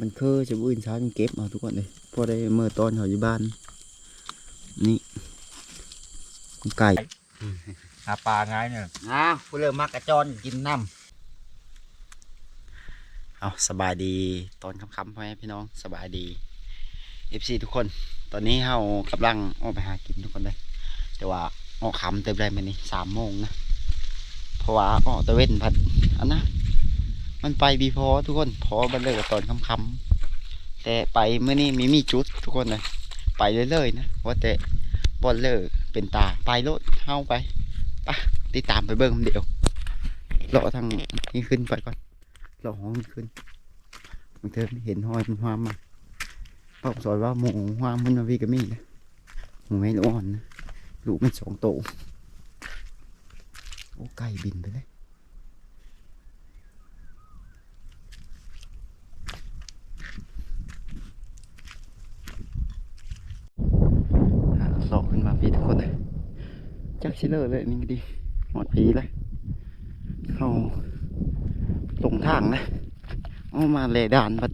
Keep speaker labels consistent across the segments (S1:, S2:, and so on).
S1: มันคือจะบื้นเช้ายังเก็บเอาทุกคนเลยพอได้เมื่อตอนเขาอยู่บ้าน นี่ไก่
S2: หาปลาง่ายเนี่ย
S1: อ้าวผู้เริ่มมักกระจอนกินน้ำเอาสบายดีตอนค่ำๆพ่อแม่พี่น้องสบายดีเอฟซีทุกคน ตอนนี้เรากำลังออกไปหากินทุกคนเลยแต่ว่าออกคำเต็มเลยมันนี่สามโมงนะ เพราะว่าออกตะเว้นพัดอันนะ มันไปบีพอทุกคนพอมันเลิกตอนค่ำๆแต่ไปเมื่อนี้มีมีจุดทุกคนเลยไปเรื่อยๆนะว่าแต่บอลเลอร์เป็นตาไปรถเข้าไปไปติดตามไปเบิ้งเดียวเลาะทางนี้ขึ้นไปก่อนเลาะห้องขึ้นบางเทอเห็นหอยมันหวามมาบอกสอยว่าหมูหวามมันมาวีกับมีนะหมูไม่ร้อนนะลูกมันสองโตโอ้ไก่บินไปเลย หาสอกขึ้นมาพี่ทุกคนเลย ชิเลอร์เลยนี่ดีหมดปีเลยเอาลงทางนะเอามาเลด่านบัด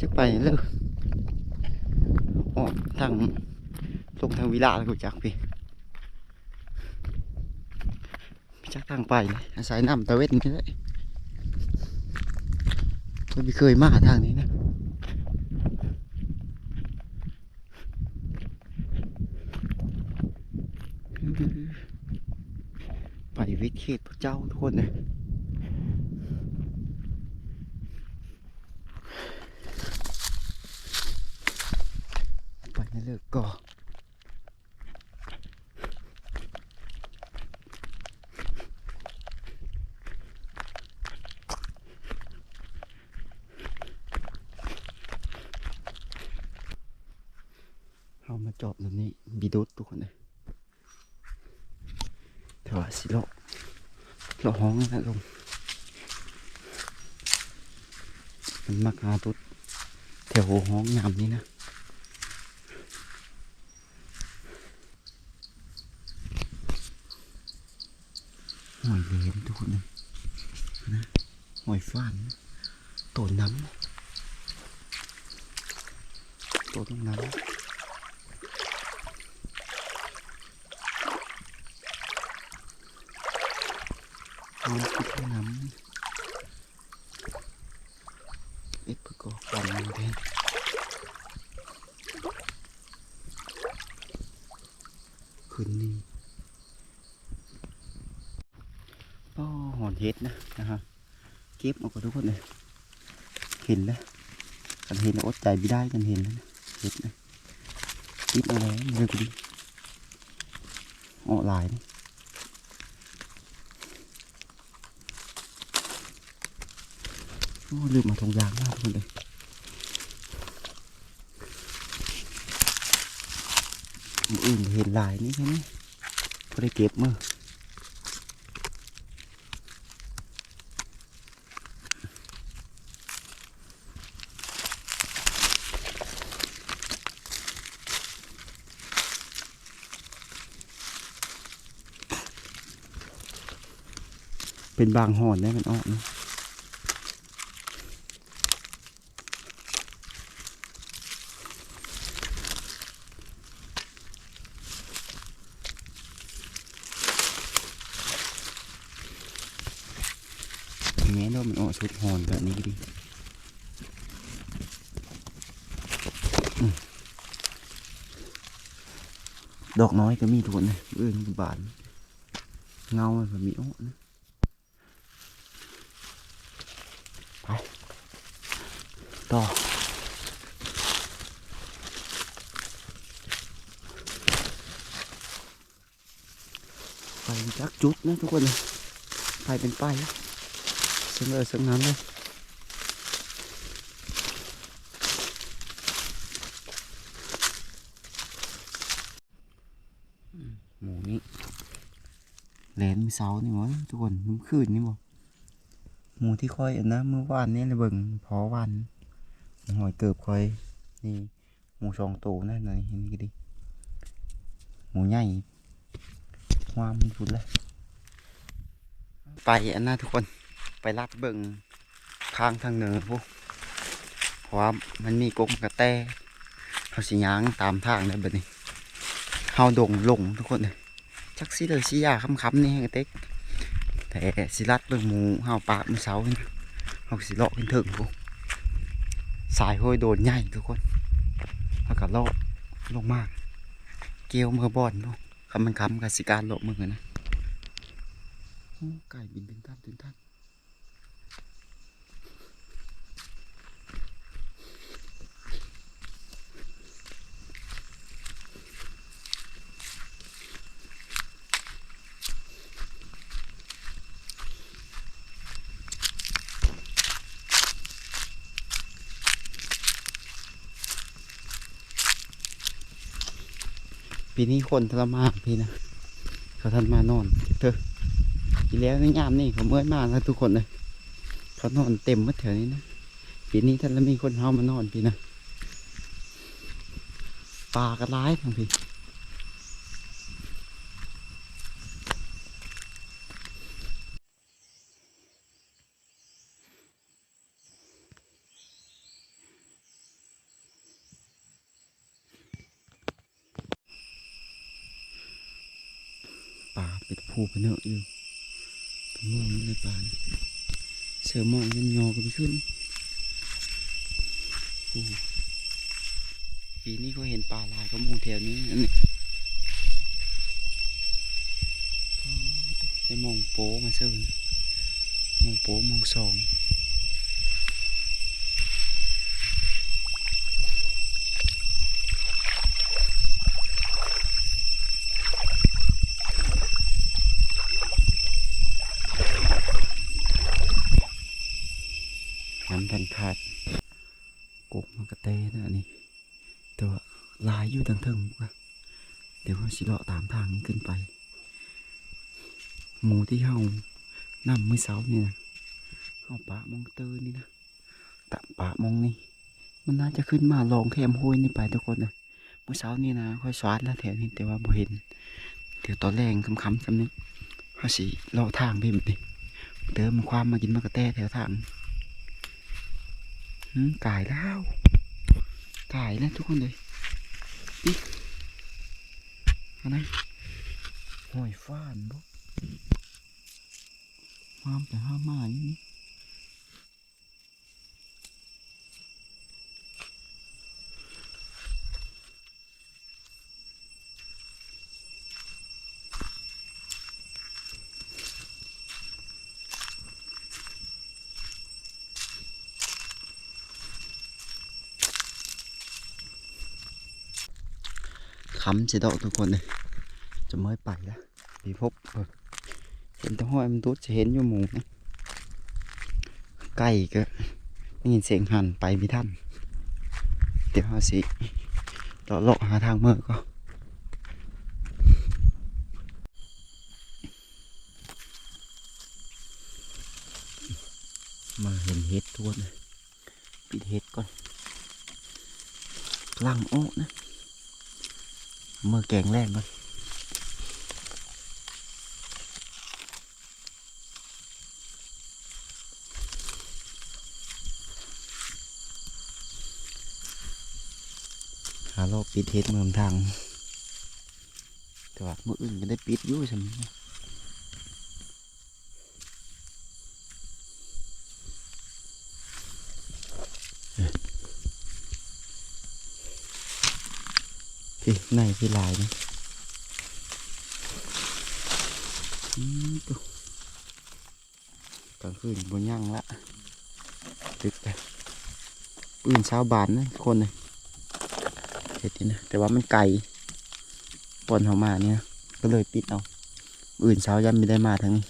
S1: จักไปเลยออกทางลงทางวิลาแล้วกูจักพี่จักทางไปเลยอาศัยน้ำตะเวนนี่แหละเราไม่เคยมาทางนี้นะ ไปวิทย์เขตพระเจ้าทุกคนนะไปไม่เลิกก่อเอามาจอบตรงนี้บีดุดทุกคนเลย แต่ว่าสิโลโลห้องนะลุง มันมักหาตุดแถวห้องยามนี้นะหอยเลมทุกคนนะนะหอยฟ้านตัวน้ำตัวต้องน้ำน้ำคิด ว่าน้ำเอ็ประกอบกันมันแทนคืนนี้ก็หอนเห็ดนะนะครับเก็บออกกับทุกคนเลยเห็นแล้วกันเห็นแล้วอดใจไม่ได้กันเห็นแล้วนะเห็ดนะติดอะไรเร็วกูดิออกหลายนะ โอ้ ลืมมาทงยางมากทุกคนเลยมืออื่นเห็นลายนี่ใช่ไหมพอได้เก็บมือเป็นบางหอนได้มันออกนะ แม้เรามันออก ชุดหอนแบบนี้ดีอืมดอกน้อยก็มีทุกคนนะเอื้อนบาน เงาแบบมีอ้อนะไปต่อไปจักจุดนะทุกคนเลยไปเป็นไป นะซึ่งเลยซึ่งนั้นเลยหมูนี่แหลมเสานี่หมดทุกคนน้ำคืนนี่หมดหมูที่ค่อยอันนะเมื่อวานนี้เลยเบิ่งพอวันหอยเกิบค่อยนี่หมูสองตัวนั่นหน่อยเห็นนี่ดีหมูใหญ่ความสุดเลยไปอันนะทุกคน ไปลาดเบิ่งข้างทางเหนือพวกเพราะว่ามันมีกงกระแตเขาสิยางตามทางเลยแบบนี้เฮาดงลงทุกคนเลยจักสิเลยสิยาคำๆนี่ให้กระเต็กแต่สิรัดเบิ่งหมูเฮาปากมื้อเช้านี่นะเฮาสิเลาะขึ้นถึงพวกสายห้อยโดนใหญ่ทุกคนแล้วก็เลาะลงมากเกียวมือบอลพวกคำมันคำกับสิการเลาะมือนะไก่บินถึงท่านถึงท่าน ปีนี้คนทรมานพี่นะเขาทันมานอนเถอะทีแล้วในยามนี่เขาเมื่อยมากแล้วทุกคนเลยเขานอนเต็มมาแถวนี้นะปีนี้ท่านละมีคนเฮามานอนพี่นะปลากระร้ายทั้งพี่ ป่า เป็ดผูเนเนอะอยู่เป็นโมงนี่เลยป่านเสือมองยันยอกันขึ้นโอ้ปีนี้ก็เห็นปลาลายก็มองแถวนี้อันนี้ได้มองโป้มาเซิร์นมองโป้มองสอง ขาดกกมันกระเตนะนนี่แต่ว่าลายอยู่ทางเทิงว่ะเดี๋ยวเราสิเลาะตามทางขึ้นไป หมูที่เฮานำมือเสานี่นะเฮาปะมองเตอร์นี่นะตะปะมองนี่ มันน่าจะขึ้นมาลองแคมห้วยนี่ไปทุกคนเลยมือเสานี่นะค่อยสวาดแล้วแถวนี้แต่ว่าบ่เห็นเดี๋ยวตอนแรงคำๆจำนี้เฮาสิเลาะทางไปแบบนี้เติมมันความมากินมากระแตแถวทาง กายแล้วกายแล้วทุกคนเลยอันนั้นห้อยฟ้านบ่ห้ามแต่ห้ามมาอย่างนี้ำจะดอกทุกคนเลยจะไม่ไปแล้วพี่พบเออเห็นแตัวห้อยมันตุ๊ดจะเห็นอยู่หมูนะใกล้ก็ได้ยินเสียงหันไปพี่ท่านเดี๋ยวเอาสิต่อเลาะหาทางเมื่อก็มาเห็นเห็ดทวนเลยปิดเห็ดก่อนลังโอ้นะ เมื่อแกงแรงก่อนหาโลกปิดเฮ็ดเมืองทางแต่ว่ามืออื่นก็ได้ปิดอยู่ใช่ไหม พี่ในพี่ลายนี่กลางคืนบนย่างละตึกแต่ปืนชาวบ้านนะคนเลยเห็ดนี่นะแต่ว่ามันไกลปนเขามาเนี่ย ก็เลยปิดเอาอื่นเช้ายันไม่ได้มาทางนี้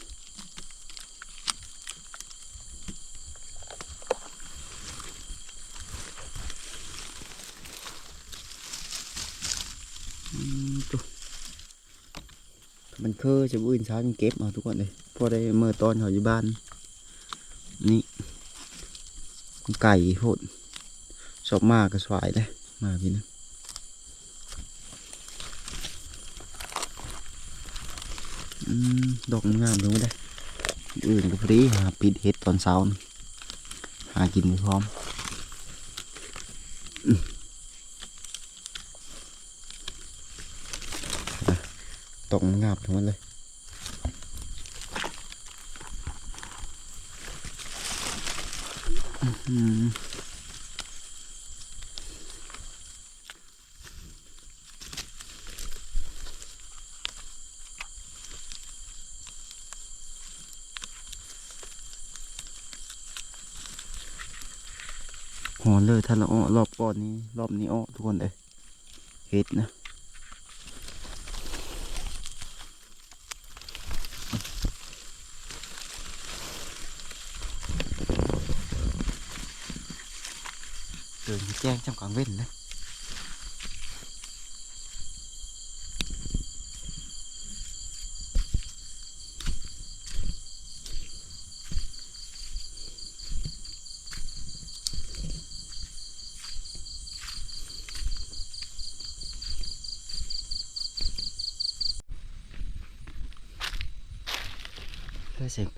S1: อืมตุ๊มันคือ จะอื่นเช้ายังเก็บเอาทุกคนเลยพอได้เมื่อตอนเขาอยู่บ้าน นี่ไก่โพดชอบมากก็สวายเลยมาพี่นะอืมดอกงามดูไม่ได้อื่นก็พอดีหาปิดเห็ดตอนเช้าหากินพร้อมตกงาบทั้งหมดเลย อืมหอนเลยถ้าเราอ้อรอบก่อนนี้ รอบนี้อ้อทุกคนเลยเฮ็ดนะเดินแจ้งจำกลางเว้นนะ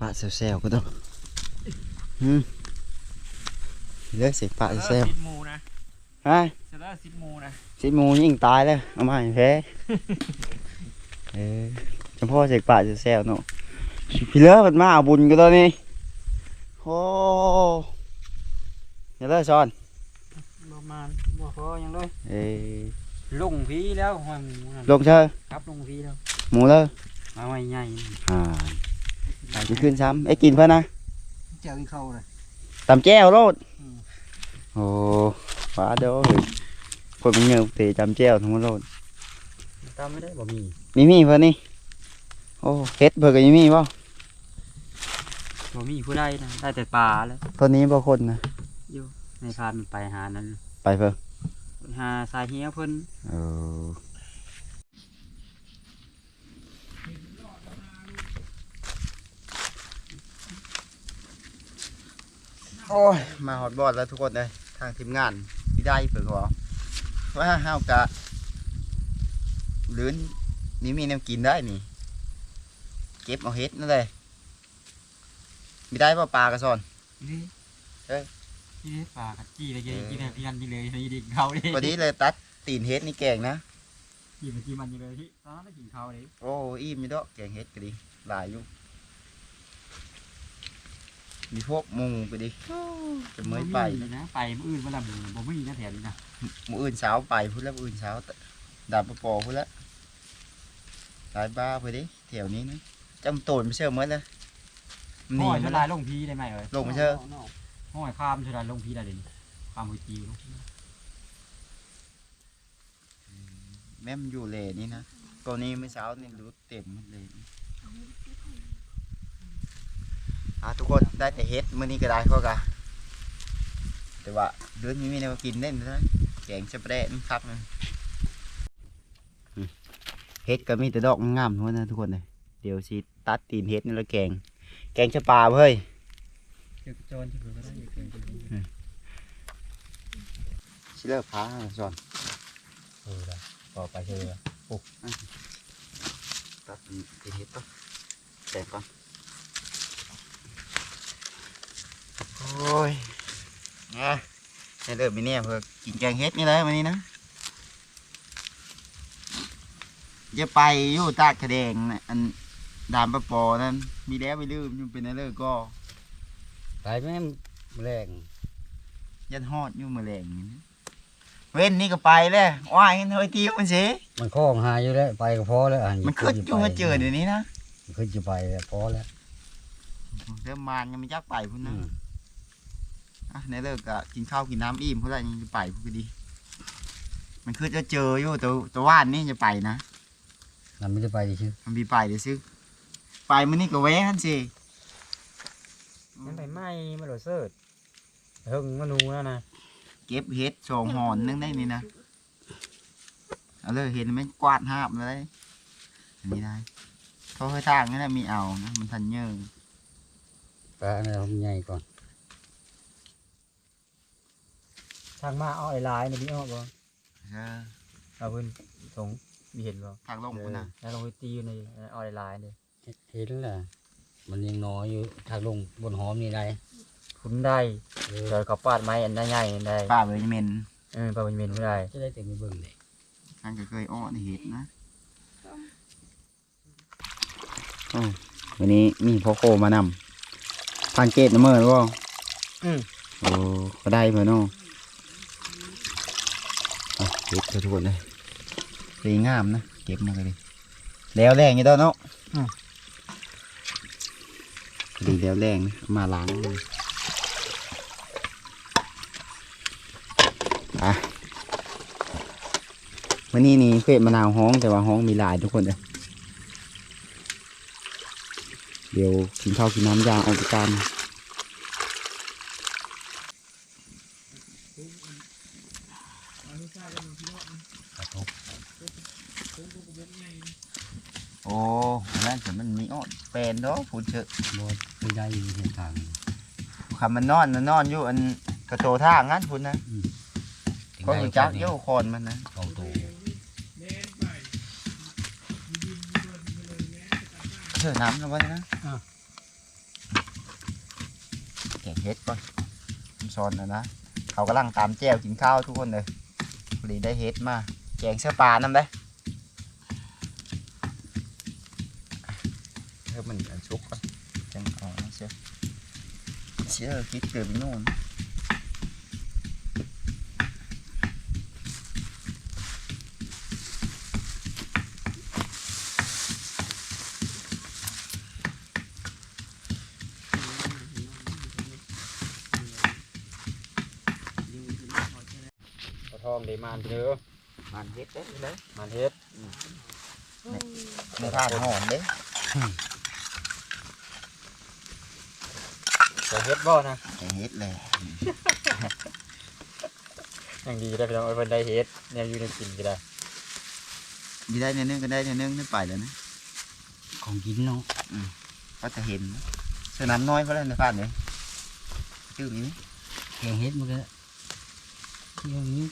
S1: เฮ้ยเสียงปะเซลๆก็ต้องอืมเลือกเสียงปะเซล
S2: สิบหมูนะ
S1: ๆฮะ
S2: เสร็จแล้วสิบหมูนะ
S1: สิหมูยิงตายแล้วเอามาให้แพ้เออเฉพาะเสกป่าจะแซวเนาะพี่เลิศมันมาเอาบุญกันตอนนี้โอ้อย่าเลิศซอน
S2: ประมาณบ่พอยังเลย
S1: เอ้ย
S2: ลงพีแล้วหอยหมูนั่น
S1: ลงเชอ
S2: ครับลงพีแล้ว
S1: หมูเลิศ
S2: มาไว้ใหญ่
S1: อ่า ไปจะขึ้นซ้ำไอ้กินเพื่อนนะ
S2: เจ้าอีเข้าเลย
S1: ตำแจ้วโลด
S2: อืม
S1: โอ้ฟ้าเด้อเฮ้ยคนมันเงือกเตะจำแจ้วทั้งหมดโลด
S2: ตามไม่ได้บ่มี
S1: มีมีเพื่อนนี่โอ้เฮ็ดเพื่อนก็ยังมีป่ะ
S2: บ่มีผู้ใดนะได้แต่ปลาแล้ว
S1: ตัวนี้บ่คนนะ
S2: ในพานมันไปหานั้น
S1: ไปเพื่อน
S2: ไปหาสายเฮียเพิ่น
S1: เออ โอ้ย มาฮอดบอดแล้วทุกคนเลยทางทีมงานที่ได้เผื่อเขาว่าเฮากะลื้นนี่มีน้ำกินได้นี่ เก็บเอาเฮ็ดนั่นเลยมีได้ป่ะปลากระสอน
S2: นี่
S1: เอ้ย
S2: นี่ปลากัดจี้เลย
S1: เออ
S2: กินเลยกินเลยนี่ดิเขาดิ
S1: พอดีเลยตัดตีนเฮ็ดนี่แกงนะ
S2: กินไปกินมันอยู่เลยที่ตอนนั้นได้กินเขาเลย
S1: โอ้อิ่มอยู่ดอกแกงเฮ็ดก็ดีหลายอยู่ มีพวกหมูก็ดีจะเมื่อยไป
S2: บ่นะไปมื้ออื่นเมื่อไหร่บ่มีนะแถวนี้นะ
S1: หมูอื่นเช้าไปพุ่นแล้วมื้ออื่นเช้าดาบปะปอพุ่นแล้วหลายบ้าไปดิแถวนี้นะจำโตนไม่เชื่อเมื่อเลยมันหนี
S2: ห้อย
S1: มา
S2: เท่า
S1: แล้
S2: ไร
S1: ว
S2: ลงพีได้ไหมเอ้ย
S1: ลงไม่เชื่อ
S2: ห้อยข้ามเท่าไรลงพีได้เด่นข้ามหัวจีลงพี
S1: แม่มันอยู่เลนี่นะตัวนี้เมื่อเช้านี่รู้เต็มหมดเลย อะทุกคนได้แต่เฮ็ดมื้อนี้ก็ได้ก็กะแต่ว่าเดือนนี้มีแนวกินเล่นนะแกงสะเปรดมันคักเลยอืมเฮ็ดก็มีแต่ดอกงามๆทั้งนั้นนะทุกคนเลยเดี๋ยวสิตัดตีนเฮ็ดนี่แล้วแกง แกงชะปลาเว้ย
S2: เจอกระโจนจะเผื่อก็ได้เกินไป
S1: สิเลิกพาสอน
S2: เออได้ต่อไปเจอ
S1: ตัดตีนเฮ็ดก่อนแกงก่อน โอ้ยนะให้เลิกมีเนี่ยเพื่อกินแกงเฮ็ดนี่เลยวันนี้นะจะไปอยู่ตากกระแดงน่ะอันดามปะปอนั่นมีแล้วไปลืมยังเป็นอะไรก็
S2: ไปแม่แรง
S1: ยันฮอดอยู่มาแรงนี่นะเว้นนี่ก็ไปแล้วว่ายกันเฮ้ยทีมันสิ
S3: มันคล้องหายอยู่แล้วไปก็พอแล้วอะ
S1: มันขึ้นอยู่มาเจอเดี๋ยวนี้นะ
S3: มันขึ้นจะไปแล้วพอแล้ว
S1: เริ่มมานกันมันจักไปพุ่น
S3: อื
S1: นะ
S3: ม
S1: อะ ในเลิกก็กินข้าวกินน้ำอิ่มเพื่ออะไรยังจะไปพุ่นก็ดี มันคือจะเจออยู่แต่แต่ว่านนี่จะไปนะ
S3: มันไม่ได้ไปดิชื่อ
S1: มันมีไปเดี๋ยวซื้อไปมันนี่ก็แวะฮันสิ
S2: มันไปไหม้มาโดดเสิร์ตเฮิงมานูแล้วนะ
S1: เก็บเห็ดสองหอนนึงได้นี่นะเอาเลยเห็นไหมกวาดหาบเลยอันนี้ได้เขาให้ทางนี่นะมีเอานะมันทันเยอะ
S3: ไปอันนี้ทำใหญ่ก่อน
S2: ทางมาเอาไอ้ลายในนี้ออกบ่
S1: เออ
S2: เอาเพิ่นสงมีเห็นบ่
S1: ทางลงพุ่นนะ
S2: แล้วลงไปตีอยู่ในเอาไอ้ลายเลย
S3: เห็นแหละมันยังน้อยอยู่ทางลงบนหอมนี่ได้
S2: คุณได้
S3: เออ
S2: เดี๋ยวเขาปาดไม้อันใหญ่ๆอันใด
S1: ป้าเลยเมน
S2: เออปลาเป็นเมนไม่ได้
S3: จะได้แต่งไปเบิ่งเลย
S1: ท่านก็เคยอ้อในเห็ดนะโอ้วันนี้มีพ่อโคมานำฟังเกตนะเมื่อหรือเปล่า
S2: อืม
S1: โอ้ก็ได้เหมือนน้องเอาเก็บเถอะ ทุกคนเลยดีงามนะเก็บมาเลยดิแล้วแรงอยู่ต้นเนาะดีแล้วแรงนะเอามาล้างเลยอะวันนี้นี่เฟซมะนาวห้องแต่ว่าห้องมีหลายทุกคนเลยเดี๋ยวกินข้าวกินน้ำยางออกจากการ
S3: กระทบ
S1: โอ้นั่นแต่ มันมีอ้อนเป็นเนาะพูดเถอะ
S3: บ่ไม่ได้อยู่เส้นทาง
S1: คำมันนอนมันนอนอยู่อันกระโตท่างั้นพูดนะก็รู้จักเยี่ยวคอนมันนะ
S3: สองตัว
S1: เชื่อน้ำนะวะนะแกงเฮ็ดก่อนผมสอนนะนะเขากำลังตามแจ้วกินข้าวทุกคนเลยพอดีได้เฮ็ดมาแกงเสื้อปลานำได้ เออมันอันชุกก่อนจังเอาเสื้อเสื้อคิดเกิดไป
S2: จะเฮ็ดบ่นะ
S1: แกงเฮ็ดเลย
S2: ยังดีได้พี่น้องไอ้เพิ่นได้เฮ็ดแนวอยู่ในกินก็ได้
S1: มีได้เนี่ยนึงก็ได้เนี่ยนึงขึ้นไปแล้วนะ
S3: ของกินเนาะ
S1: ก็จะเห็นนะเสื้อน้ำน้อยเขาเล่นในฟ้านเลยชื่อนี้
S3: แกงเฮ็ดมันก็เที่ยวนี้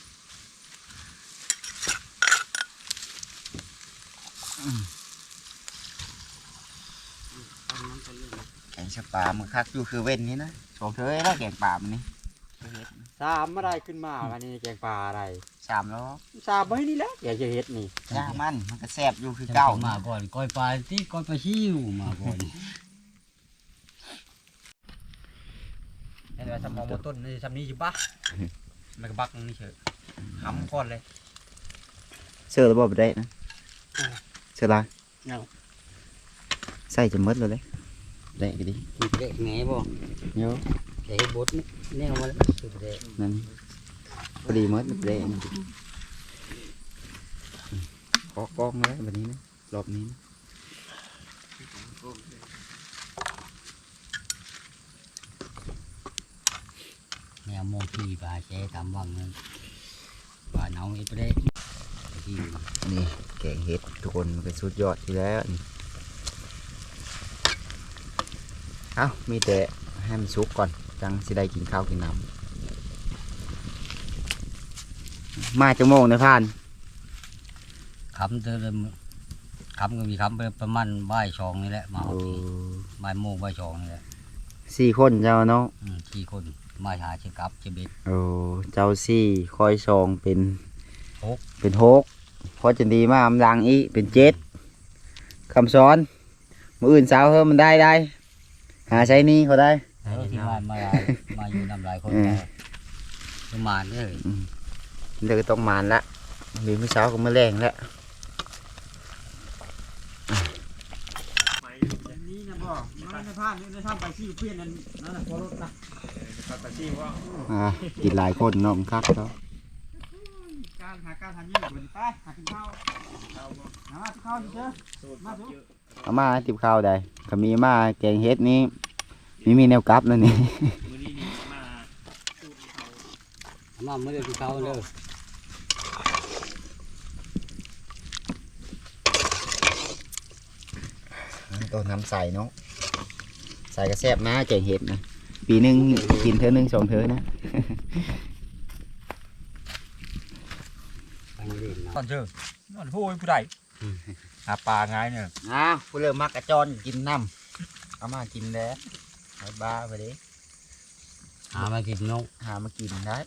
S1: แกงชะปลามันคักอยู่คือเว้นนี่นะสองเธอแล้วแกงปลามันนี่
S2: สามมาได้ขึ้นมาวันนี้แกงปลาอะไร
S1: สามแล้ว
S2: สามไว้นี่แหละอยากจะเฮ็ดนี่
S1: ย่ามันมันก็แซ่บอยู่คือ
S3: จะ
S1: เก่า
S3: มาก่อนก้อยปลาที่ก้อยปลาชิวมาก่อน
S2: แต่ว่าสมองบนต้นนี่ทำนี้สิปะมันก็บักนี่เฉยหำก่อนเลย
S1: เสื้อระบบได้นะ
S2: อ่า
S1: เสื้อลาย
S2: เอา
S1: ใส่จะหมดเลยเลย ได้ก็ดี
S3: กินแกะแหนบ่
S1: เยอะ
S3: แกะเฮ็ดบดนี่แนวมาแล้วสุดแดง
S1: นั่นพอดีหมดได้อันนี้ขอกล้องเลยแบบนี้นะรอบนี้นะ
S3: แนวโมทีปลาแช่ตามวังนั่นปลาเนาเฮ็ดไปได้ที่
S1: นี่แกงเห็ดทุกคนมันก็สุดยอดที่แล้วนี่ เอามีแต่ให้มันสุกก่อน จังสิได้กินข้าวกินน้ำมาจังโมงนะพ่าน
S3: คำเติมคำก็มีคำไปประมาณบ่ายสองนี่แหละมาเอา
S1: โอ้
S3: ทีบ่ายโมงบ่ายสองนี่แหละ
S1: สี่คนเจ้าเนาะ
S3: อืมที่คนมาหาเชกับเชเบ็ด
S1: โอ้เจ้าสี่คอยซองเป็น
S3: หก
S1: เป็นหกพอจะดีมากอำลังอีเป็นเจ็ดคำสอนมืออื่นสาวเพิ่มมันได้ได้ หาใช้หนี่เขาได้
S3: เออที่มามามาอยู่นำหลายคน
S1: เออ
S3: ก็ประมาณนี้เลย
S1: เดี๋ยวก็ต้องมานละมีผู้สาวก็มาแรงแล้ว
S2: นี่นะบ่มันในผ้านี่ในถ้ำไปที่เพื่อนนั่นนั่นน่ะพอรถนะไปที่ว่า
S1: อ่ากินหลายคนเนาะมันคักเขา
S2: การหาการทำยี่ห้อเป็นไปหากินข้าวเอาบ่หามากินข้าวดิเจ้อมาสุ
S1: เอามาติบข้าวได้ก็มีมาแกงเฮ็ดนี้มีมีแนวกลับนั่นนี่
S3: มาเมื่อเดือนเขาเลย
S1: ต้นน้ำใส่เนาะใส่กระแซบนะแกงเฮ็ดนะปีหนึงกินเท่อหนึงสองเท่อนะ
S3: ไปเล่นเนาะ
S2: ตอนเจอมันพูดผู้ใด หาปลาง่ายเนี่ย
S1: อ้าวผู้เริ่มมักกระจอนกินน้ำเอามากินแล้วไอ้บ้าไปดิ
S3: หามากินนก
S1: หามากินได้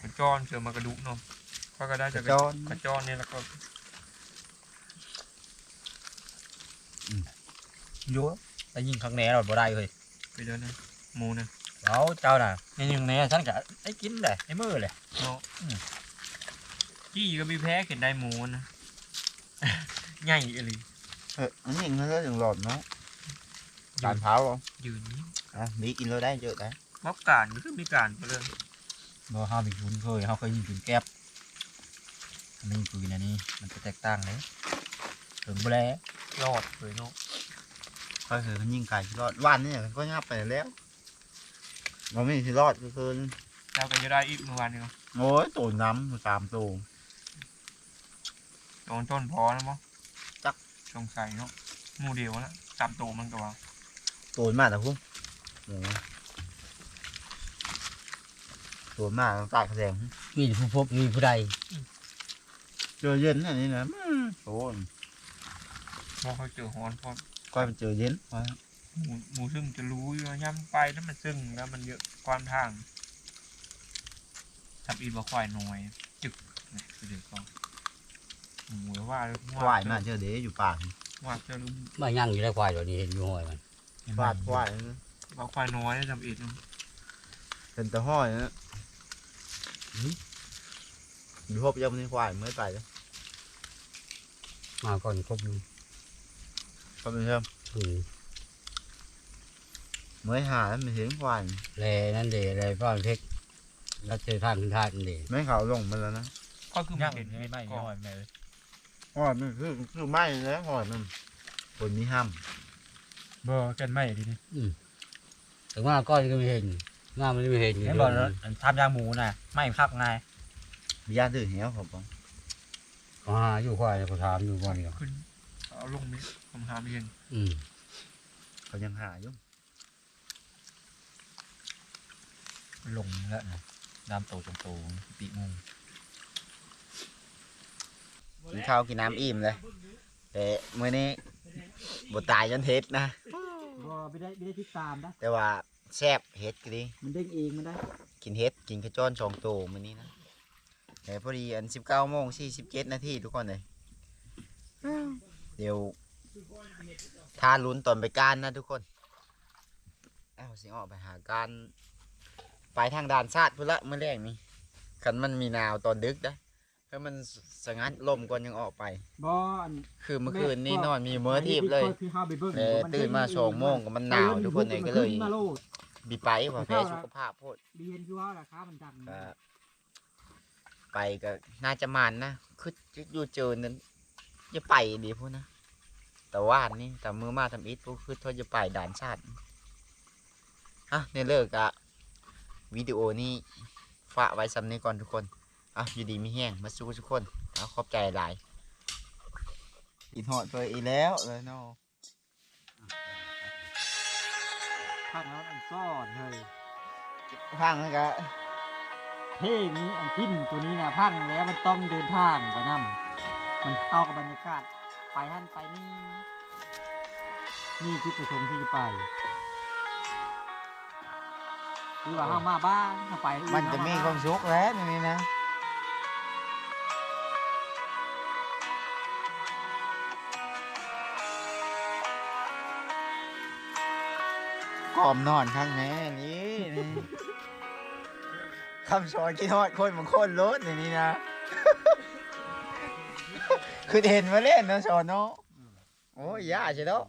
S2: กระจอนเสือมากระดูกเนาะเขาก็ได้จาก
S1: กระจอน
S2: กระจอนเนี่ยแล้วก็
S3: อยู่แต่ยิงข้างแหนเราบ่ได้เลย
S2: ไปเดินนะหมูนะ
S3: เอาเจ้าน่ะยิงข้างแหนฉันก็ได้กินได้ไอ้มือเลย
S2: เนาะ จี้ก็มีแพ้เข็นได้หมูนะใหญ่อะไร
S1: เอออันนี้ nó rất là lọt nó đàn pháo không
S2: ยืนนี้
S1: à mỹ in lô đấy chợ đấy
S2: มอบการก็คือมีการไปเลย
S3: บ่เฮามีคุณเคยเฮาเคยยิงปืนแก๊ปอันนี้ปืนอันนี้ มันจะแตกต่างเลยถึงบ่แล้ว
S2: รอดเลยเนาะ
S1: coi thử nhìn cài thì lọt van này có nháp phải léo nó mình thì lọt cái cơn
S2: เจ้าก็จะได้อีกเมื่อวานนี้
S1: ngối tổn lắm tám tù
S2: โดนต้นพอแล้วมั้ง
S1: จัก
S2: สงสัยเนาะหมูเดียวนะสามตัวมันก็ว่า
S1: tổn mà là không Ủa. tổn mà nó tại cái rèm
S3: มีผู้พบมีผู้ใด
S1: chơi dân này nên là tổn
S2: พอเขาเจอฮอนพอ
S1: coi mình chơi dân
S2: หมูหมูซึ่งจะรู้อยู่ว่าย่ำไปแล้วมันซึ่งแล้วมันเยอะความทางทำอีบะควายน้อย จึกนะคือเดี๋ยวก่อน หมูว่าเลย
S1: khoải mà chơi đế dù bản
S2: ว่าเจะรู้
S3: มายั่งอยู่ได้ควายตัวนี้เห็นอยู่ห้อยมัน
S1: khoải khoải
S2: บะควายน้อยทำอีก
S1: cần tao hỏi nữa dù hộp trong đi khoải mới phải đấy
S3: มาก่อนครบอยู่
S1: còn mình không
S3: อืม
S1: mới hà lắm mình hiến khoải
S3: แลนั่นเด้แลฟ้าเทคแล้วเจอทางขึ้นทางนั่นเด้
S1: mấy khảo lồng mình là nó
S2: ก็คือมันเห็น
S3: ไม่ไม่
S2: ก่อน
S3: ห้อยแม่เอ้ย
S1: hỏi mình cứ cứ may đấy hỏi mình còn mi ham
S2: บ่กันไม่ดีนี่
S3: ถึงว่าก้อนก็ไม่เห็นงามันไม่เห็น
S4: เห็นบอกทำยางหมูน่ะไม่คักไง
S1: mi ra thử héo không không
S3: เขาหาอยู่ควายเขาถามอยู่ก่อนนี่
S2: ขึ้นเอาลงนี้ผมหาไม่เห็น
S3: อืม
S1: เขายังหาอยู่
S4: ลงแล้วนะดำโตจงโตปีมุง
S1: กินข้าวกินน้ำอิ่มเลยแต่มื้อนี้บ่ตายจนเฮ็ดนะ
S2: บ่ไม่ได้ไม่ได้ติดตามนะ
S1: แต่ว่าแซ่บเฮ็ดก็ดี
S2: มันเด้งเองมันได้
S1: กินเฮ็ดกินกระจ้อนสองโตมื้อนี้นะแต่พอดีอัน19โมง47นาทีทุกคนเลยเดี๋ยวทาลุ้นตอนไปการนะทุกคนอ้าวสิออกไปหาการไปทางด่านชาติพุ่นละเมื่อแรกนี้คันมันมีหนาวตอนดึกนะ ถ้ามันสงัดลมก่อนยังออกไป
S2: บ่อัน
S1: คือเมื่อคืนนี่นอนมีเมื่อทีบเลย
S2: คือเฮาไปเบิ่ง
S1: แต่ตื่นมาสองโมงก็มันหนาวทุกคนเลยก็เลย
S2: มาโลด
S1: บีไปว่าแพ้สุขภาพโพด
S2: เรียนคือว่าราคามันดัง
S1: ก็ไปก็น่าจะมานนะคืออยู่เจอนั้นจะไปดีพูดนะแต่ว่านนี่แต่มือมาทำอิฐพวกคือเขาจะไปด่านชาติอะเนี่ยเลิกอะวิดีโอนี้ฝากไว้ซ้ำนี้ก่อนทุกคน อะอยู่ดีมีแห้งมาสู้ทุกคนเอาขอบใจหลายอีหอดไปอีแล้วเลยเนาะ
S2: ภาคนั้นอันซ่อนเฮ้ย
S1: พังแล้วก็
S2: เพลงนี้อันพินตัวนี้นะพังแล้วมันต้องเดินทางไปนํมันเข้ากับบรรยากาศไปหั่นไปนี่นี่คือประสงค์ที่จะไปคือว่าเฮามาบ้านเฮาไป
S1: มันจะมีความสุขแล้วในนี้นะ อมนอนข้างแม่นี่นี่คำสอนกินฮอดคนบางคนรถในนี้นะ คือเห็นมาเล่นนะสอนเนาะโอ้ยยาใช่แล้ว